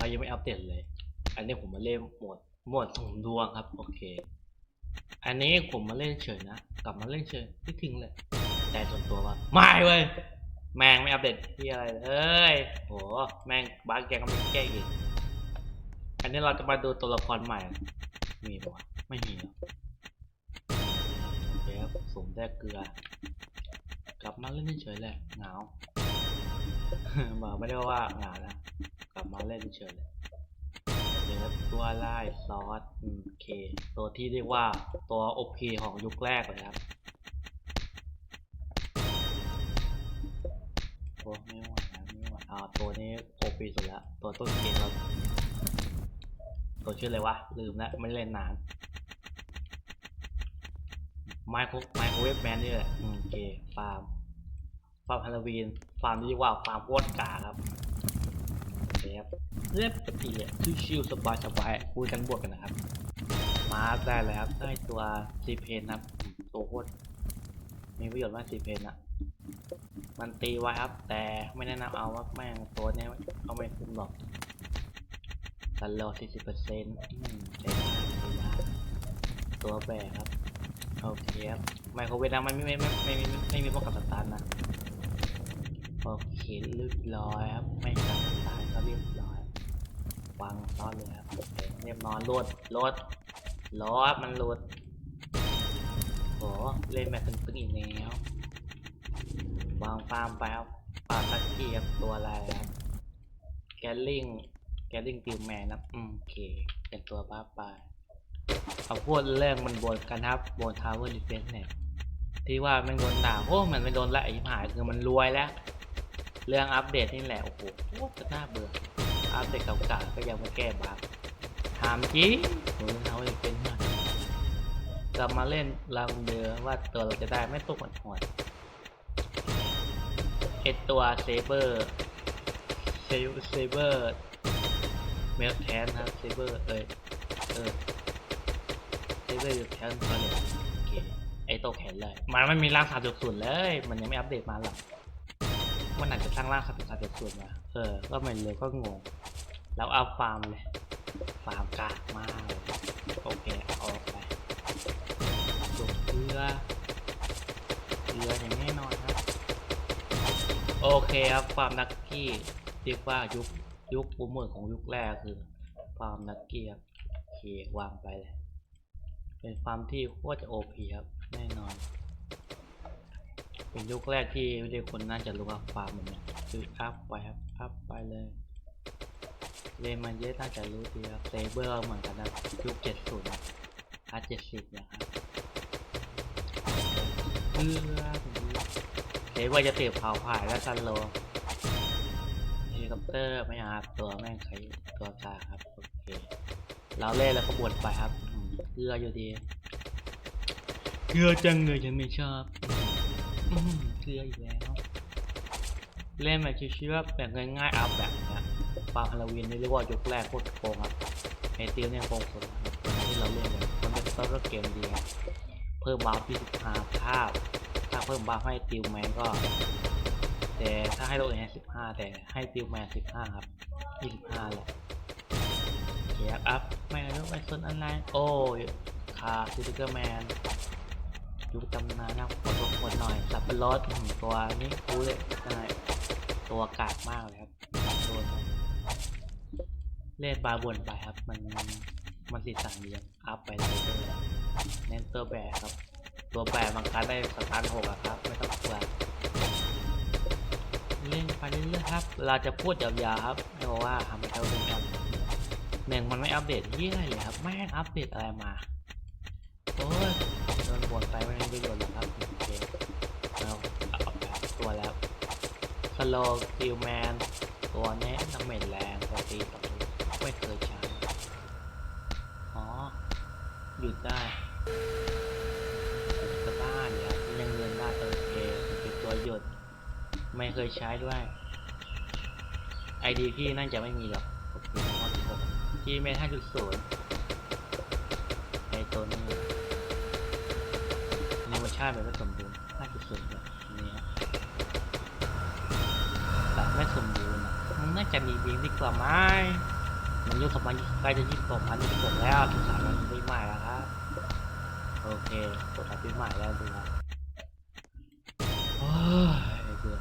เรายังไม่อัปเดตเลย อันนี้ผมมาเล่นหมดหมดถุงดวงครับ โอเค อันนี้ผมมาเล่นเฉยนะ กลับมาเล่นเฉยไม่ทิ้งเลย แต่ส่วนตัวว่าไม่เว้ย แม่งไม่อัปเดตที่อะไรเอ้ยโห แม่งบ้าแกก็ไม่แก้อีก อันนี้เราจะมาดูตัวละครใหม่ มีปะวะไม่มีหรอกเคครับสมได้เกลือ กลับมาเล่นเฉยๆแหละเหงาบอกไม่ได้ว่าเหงานะ ลับมาเล่นเฉยเลยเดี๋ยวตัวไล่ซอสโอเค ตัวที่เรียกว่าตัวโอเคของยุคแรกเลยครับโอ้ไม่ไหวนะไม่ไหวอ่าตัวนี้โอปีสุดแล้วตัวต้นเกมเราตัวชื่ออะไรวะ ลืมแล้วไม่เล่นนานไมโครไมโครเวฟแมนนี่แหละโอเคฟาร์มฟาร์มฮาโลวีนฟาร์มที่เรียกว่าฟาร์มโคตรกาครับ โอเครับเรียบปกติเลยคือชิลสบายสบายๆคุยกันบวกกันนะครับ มาได้เลยครับได้ตัวซีเพนครับตัวโคตรมีประโยชน์มากซีเพนอะมันตีไว้ครับ แต่ไม่แนะนำเอาว่าแม่งตัวเนี้ยเอาไม่คุ้มหรอกสันโลสี่สิบเปอร์เซ็นต์ตัวแบกครับโอเคครับไมโครเวฟนะมันไม่ไม่ไม่ไม่ไม่ไม่ไม่มีป้องกันสตาร์ทนะโอเคเรียบร้อยครับไม่กันสตาร์ ก็เรียบร้อยวางซ้อนเลยครับเรียบร้อยโหลดโหลดโหลดมันโหลดโหเล่นแบบตึงๆอีกแล้ววางฟาร์มไปครับปาตักกี้ครับตัวอะไรครับแกลลิงแกลลิงติวแมนครับอืมโอเค เป็นตัวบ้าไปเอาพูดเรื่องมันบนกันครับบนทาวเวอร์ดิเฟนส์เนี่ยที่ว่ามันโดนด่าโอ้มันไม่โดนละไอ้หายคือมันรวยแล้ว เรื่องอัปเดตนี่แหละโอ้โหโคตรน่าเบื่ออัปเดตเก่าๆก็ยังไม่แก้บั๊กถามจริงโอ้ยทาเวอร์ดิเฟนส์มากกลับมาเล่นลองเดือว่าตัวเราจะได้ไม่ตกหวดเอ็ดตัวเซเบอร์เซเซเบอร์เมลแทนครับเซเบอร์เอยเออเซเบอร์แทนตัวเลยโอเคไอตัวแขนเลย มันไม่มีร่างสามจุดศูนย์เลย มันยังไม่อัปเดตมาหรอก มันอาจจะสร้างร่างสามจุดสามจุดนมาเออ ก็ไม่เลยก็งง แล้วเอาฟาร์มเลย ฟาร์มกากมาก โอเคเอาออกไปส่งเกลือเกลืออย่างแน่นอนครับ โอเคครับฟาร์มนักกี้เรียกว่ายุคยุคบูมเมอร์ของยุคแรกคือฟาร์มนักกี้ครับโอเควางไปเลย เป็นฟาร์มที่โคตรจะโอพีครับ เป็นยุคแรกที่เด็กคนน่าจะรู้ว่าฟาร์มแบบเนี้ยคืออัพไปครับอัพไปเลยเลมันเยอะน่าจะรู้ดีครับเซเบอร์เหมือนกันนะยุคเจ็ดศูนย์อาร์เจ็ดสิบนะครับเพื่อเห็นว่าจะเตียบเผาผ่ายและซันโลเฮลิคอปเตอร์ไม่เอาครับตัวแม่งใครตัวกาครับโอเคเราเล่นแล้วก็บวนไปครับเกลืออยู่ดีเกลือจังเลยฉันไม่ชอบ เกลืออีกแล้ว เล่นแบบชิวๆแบบง่ายๆอัพแบบนี้ยฟาฮาโลวีนนี่เรียกว่ายุคแรกโคตรโกงครับไอติวเนี่ยโกงสุดที่เราเล่นเลยมันเป็นซับเกมดีครับเพิ่มบาร์ที่15ภาพถ้าเพิ่มบัฟให้ติวแมนก็ แต่ถ้าให้โลเอนสิบห้าแต่ให้ติวแมนสิบห้าครับยี่สิบห้าแหละเกียร์อัพไม่รู้ไม่สนอะไรโอ้คาซิติเกอร์แมน ยุคตำนานนะขอตัวคนหน่อยสับปะรดอืมตัวนี้กูเลยใช่ตัวกากมากเลยครับโดนเล่นบาบนไปครับ มันมันสีสันเรียงอัพไปเลยเน้นตัวแบกครับ ตัวแปรบางครั้งได้สตาร์ทหกอะครับ ไม่ต้องกลัวเล่นไปเรื่อยๆครับ เราจะพูดยาวๆครับไม่บอกว่าทำให้เขาดูกันหนึ่งมันไม่อัปเดตยี่อะไรเลยครับ ไม่อัปเดตอะไรมา โดนบนไปไม่ได้ประโยชน์หรอกครับโอเคเราเอาแบบตัวแล้วสโลกิลแมนตัวเนี้ยน้ำเหม็นแรงปกติต่อไม่เคยใช้ อ๋อ หยุดได้ก็บ้านเนี่ยยังเงินได้โอเคเป็นตัวหยุด ไม่เคยใช้ด้วยไอดีพี่น่าจะไม่มีหรอกโอเคมอดผมที่ไม่ห้าจุดศูนย์ไอตัวนี้าติแบบไม่สมบูรณ์ห้าจุดศูนย์แบบนี้แบบไม่สมบูรณ์อะมันน่าจะมีบิงดีกว่าไหมมันยุคสมัยใกล้จะยี่สิบสองพันยี่สิบหกแล้วทุกสามวันปีใหม่แล้วครับโอเคกดรับปีใหม่แล้วดูนะโอ้ยเบื่อ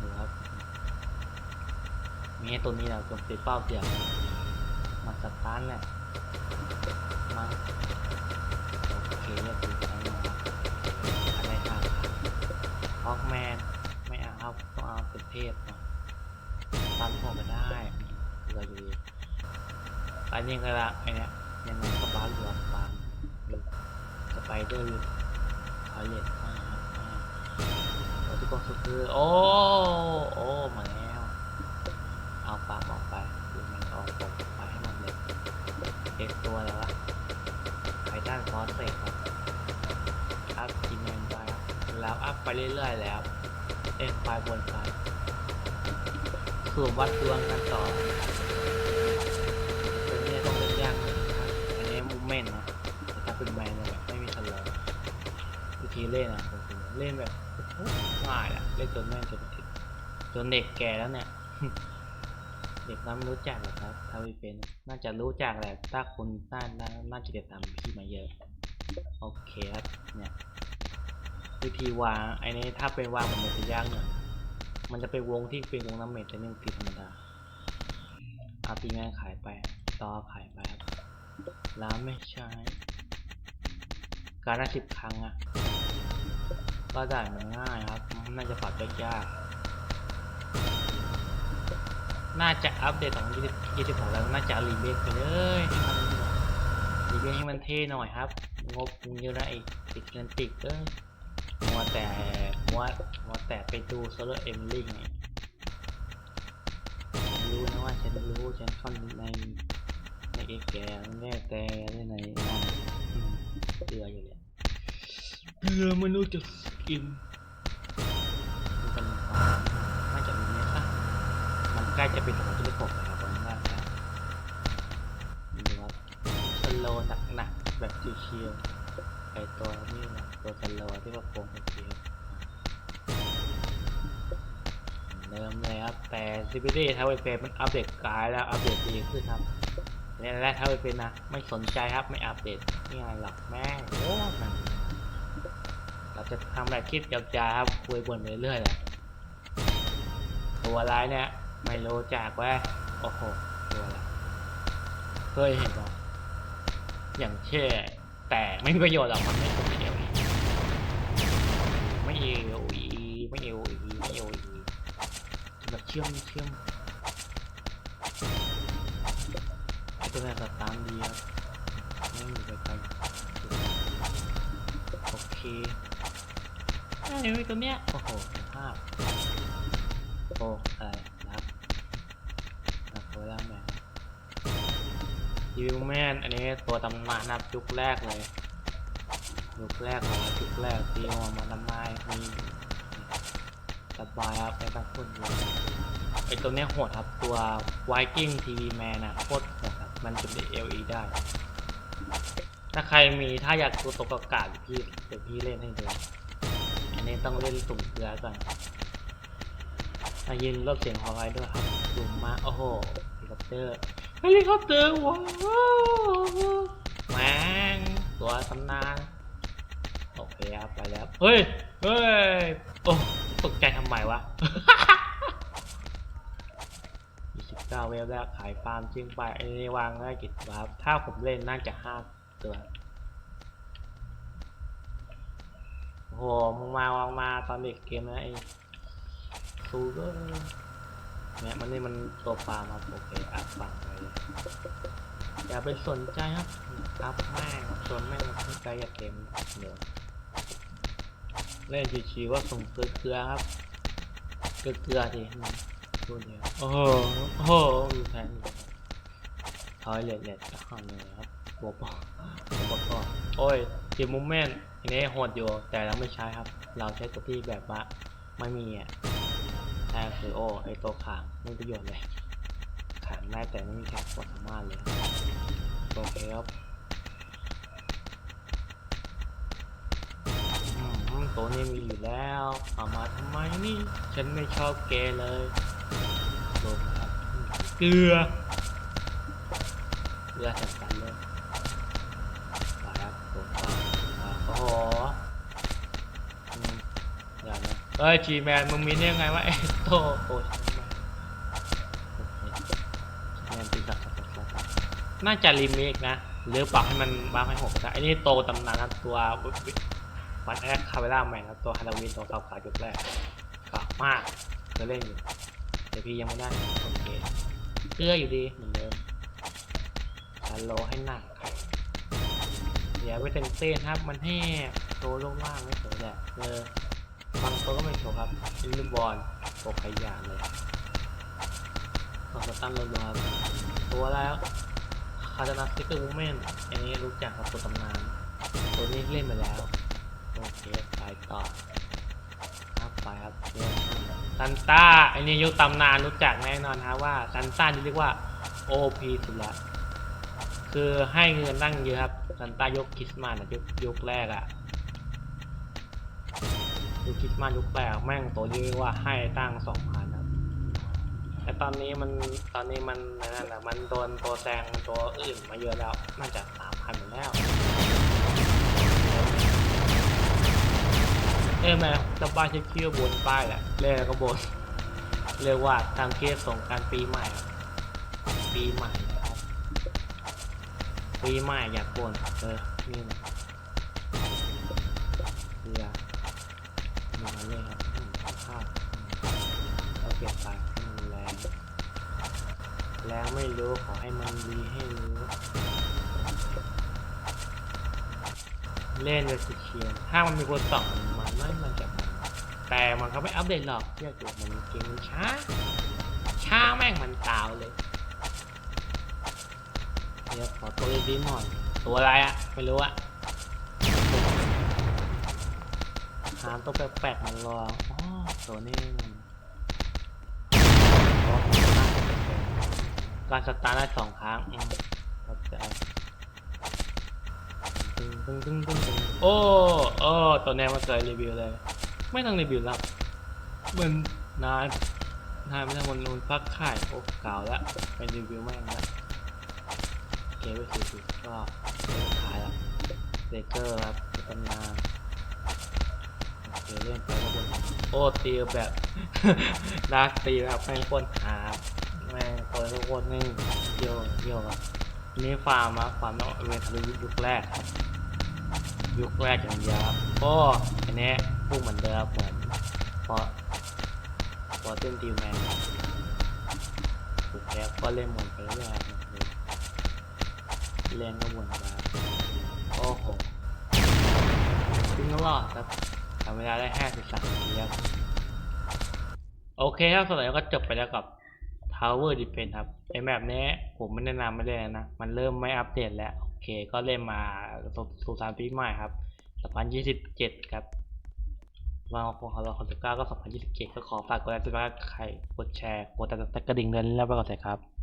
ดูครับมีตัวนี้เราจมตีเป้าเดียวมาสตาร์ทแหละมาโอเคเรียบร้อยแล้วนะครับอะไรครับ ฮอกแมน ไม่เอาครับต้องเอาเป็นเทพเนะตันผมไม่ได้เกลืออยู่ดีอันนี้ก็ละไอเนี้ยยังไงก็บ้านหลวงบ้านสไปเดอร์ทอยเล็ตมากครับมากแล้วที่ก็คือโอ้โอ้มาแล้วเอาปากออกไปดูมันออกปกไปให้หมดเลยเอ็กตัวแล้ววะไททันคอสเซกครับ อัพไปเรื่อยๆแล้วเอ็นไปบนไปสุ่มวัดดวงกันต่อตัวนี้ต้องเล่นยากนะครับอันนี้มูเมนต์นะแต่ถ้าเป็นแมนเนี่ยแบบไม่มีสโลว์วิธีเล่นอะผมเล่นแบบง่ายอะเล่นจนแม่งจนติดจนเด็กแก่แล้วเนี่ยเด็กนั้นไม่รู้จักหรอครับ ถ้าไม่เป็น น่าจะรู้จักแหละ ถ้าคุณน่าน่าน่าจะติดตามพี่มาเยอะ โอเคครับ เนี่ย วิธีวางไอ้นี้ถ้าเป็นวางมันจะยากหน่อยมันจะไปวงที่เป็นวงน้ำเม็ดแต่นี่มันติดธรรมดาอาปีงานขายไปต่อขายไปครับแล้วไม่ใช้ การละสิบครั้งอะก็ได้มันง่ายครับ น่าจะปรับได้ยากน่าจะอัปเดตของ26แล้วน่าจะรีเมคไปเลยรีเมคให้มันเท่หน่อยครับ งบเยอะนะไอ้ติดเงินติดเอ้ย มัวแต่มัวมัวแต่ไปดูโซลเอมลี่ไงฉันรู้นะว่าฉันรู้ฉันเข้าในในเอแกแน่แต่ในในนั่นอืมเกลืออยู่เลยเกลือมนุษย์จะกินดูกันความน่าจะมีเนี่ยค่ะมันใกล้จะเป็นของที่ปกแล้วคนมากแล้วดูว่าสโลหนักๆแบบชิวๆไอตัวนี่นะ ตัวสโลที่ว่าโป่งโอเคเดิมเลยครับ แต่ CPD ถ้าไปเป็นมันอัปเดตกายแล้วอัปเดตดีขึ้นครับนี่แหละถ้าไปเป็นนะ ไม่สนใจครับไม่อัปเดตไม่ไรหรอกแม่โอ้มันเราจะทำแบบคลิปยาวๆครับคุยบ่นไปเรื่อยๆแหละตัวร้ายเนี่ยไม่รู้จักว่าโอ้โหตัวอะไรเคยเห็นหรออย่างเช่แต่ไม่มีประโยชน์หรอกมันไม่ เอวอีไม่เอวอีไม่เอวอีแบบเชื่อมเชื่อมตัวนี้สตาร์ทดีครับไม่อยู่ไกลๆโอเคไอ้ตัวเนี้ยโอ้โหภาพโอ้อะไรนะครับนะโคล่าแมนยูแมนอันนี้ตัวตำนานนับยุคแรกเลย ยุคแรกเลยยุคแรกที่เอามาทำไมมีสบายครับไม่ต้งพูดเลยไอตัวเนี้ยโหดครับตัว Viking TV Man อะโคตรโหดครับมันจะเป็น LE ได้ ถ้าใครมีถ้าอยากตัวตกอากาศพี่เดี๋ยวพี่เล่นให้ดูอันนี้ต้องเล่นสุ่มเกลือก่อนถ้ายินรอบเสียงฮอไว้ด้วยครับสุ่มมาโอ้โหเฮลิคอปเตอร์เฮลิคอปเตอร์ว้าวแมงตัวตำนาน โอเคครับไปแล้ว เฮ้ย เฮ้ย โอ้ ตกใจทำไมวะ 29 เวฟแล้วขายฟาร์มจริงไปไอ้นี่วางได้กี่ตัวครับ ถ้าผมเล่นน่าจะ5ตัวโอ้โหมึงมาวางมาตอนเด็กเกมนะไอ้ซูเปอร์เนี่ยมันนี่มันตัวฟาร์มครับ โอเคอัพฟังไปเลยอย่าไปสนใจครับอัพแม่งจนแม่งสนใจกับเกมเดี๋ยว เล่นชิวๆว่าส่งเกลือครับ เกลือดิตัวเดียวโอ้โหโอ้โหมีแฟนทอยเล็ดเล็ดก็เข้าเลยครับตัวปอตัวปอโอ้ยจิมมูเมนอันนี้โหดอยู่ แต่เราไม่ใช้ครับ เราใช้ตัวที่แบบว่าไม่มีอะใช่คือโอ้ไอตัวขางไม่ประโยชน์เลยขางได้แต่ไม่มีแค่ความสามารถเลยโอเคครับ ตัวนี้มีอยู่แล้วเอามาทำไมนี่ ฉันไม่ชอบแกเลยโดนครับเกลือเรือแข่งกันเลยไปครับตัวต่ออ่าโอ้โหอย่านะเฮ้ยจีแมนมึงมีเนี่ยไงวะไอ้โตโอ้ยแมนตีสับน่าจะรีเมคนะหรือปรับให้มันบ้าให้หกแต่อันนี้โตตำนานครับตัว วันแรกคาเวล่าใหม่ครับตัวฮาโลวีนตัวเก่าจุดแรกเก่ามากเคยเล่นอยู่แต่พี่ยังไม่ได้โอเคเชื่ออยู่ดีเหมือนเดิมฮัลโหลให้หนักครับอย่าไปเต้นเต้นครับ มันแห้โตวลงล่างไม่สวยแหละเออบางตัวก็ไม่โชว์ครับอินลูกบอลโปกขยานเลยขอสตันลงครับตัวแล้วคาตานาสติกเกอร์วูแมนอันนี้รู้จักครับตัวตำนานตัวนี้เล่นมาแล้ว โอเคไปต่อครับไปครับซันต้าอันนี้ยุคตำนานรู้จักแน่นอนฮะว่าซันต้านี่เรียกว่า OP สุดละคือให้เงินตั้งเยอะครับซันต้ายกคริสต์มาสอะยกยกแรกอะยกคริสต์มาสยกแรกแม่งตัวนี้ว่าให้ตั้งสองพันครับแต่ตอนนี้มันตอนนี้มันนั่นแหละมันโดนตัวแซงตัวอื่นมาเยอะแล้วน่าจะสามพันหมดแล้ว เอ้ยแม่สบายชิวบนป้ายแหละเรียกก็บนเรียกว่าทางเคสสงการปีใหม่ ปีใหม่ปีใหม่อยากบนเออนี่นะเรือมาเลยครับอืมข้าวเราเปลี่ยนไปให้มันแรงแรงไม่รู้ขอให้มันดีให้รู้เล่นเลยสิเชียนถ้ามันมีคนสอง มันมันจะแต่มันก็ไม่อัปเดตหรอกเชื่อตัวมันเก่งมันช้า ช้าแม่งมันตาวเลย เดี๋ยวขอตัวดีๆหน่อย ตัวอะไรอะไม่รู้อะหาตัวแปลกๆมันรออ๋อตัวนี้การสตาร์ทได้สองครั้งอืมเข้าใจ ตึงตึงตึงตึงตึงโอ้โอ้ตัวนี้มาเคยรีวิวเลย ไม่ต้องรีวิวล้วเหมือนนานนานไม่ได้วันนู้นพักข่ายโอ้เก่าแล้วไปรีวิวแม่งล้วเกมไปสี่สิบก็สุดท้ายล้วเดเกอร์ครับตำนานโอเคเล่นไปแล้วบนโอ้ตีแบบดาร์กตีแบบแม่งโคนหาแม่งตัวทุกคนนี่เยี่ยวเยี่ยวอะอั นนี้ฟาร์มอะฟาร์มแล้วเวทลุยุคแรก ยุคแรกอย่างเดียวครับโอ้อันนี้พูดเหมือนเดิมเหมือนพอพอเต้นทีแมนครับถูกแคปก็เล่นหมือนไปเรื่อยเล่นก็วนมาโอ้โหขึ้นก็รอดครับทำเวลาได้ห้าสิสามนาทีครับ โอเคครับสำหรับก็จบไปแล้วกับ Power Defense ครับไอแบบนี้ผมไม่แนะนำไม่ได้นะ มันเริ่มไม่อัปเดตแล้ว โอเค ก็เล่นมาสู่สามปีใหม่ครับ 2027 ครับวางของเราคนสิร์ตก็ 2027 ก็ขอฝากกดไลค์กดใครกดแชร์กดติดตามกระดิ่งเดือนแล้วไปก่อนเลยครับ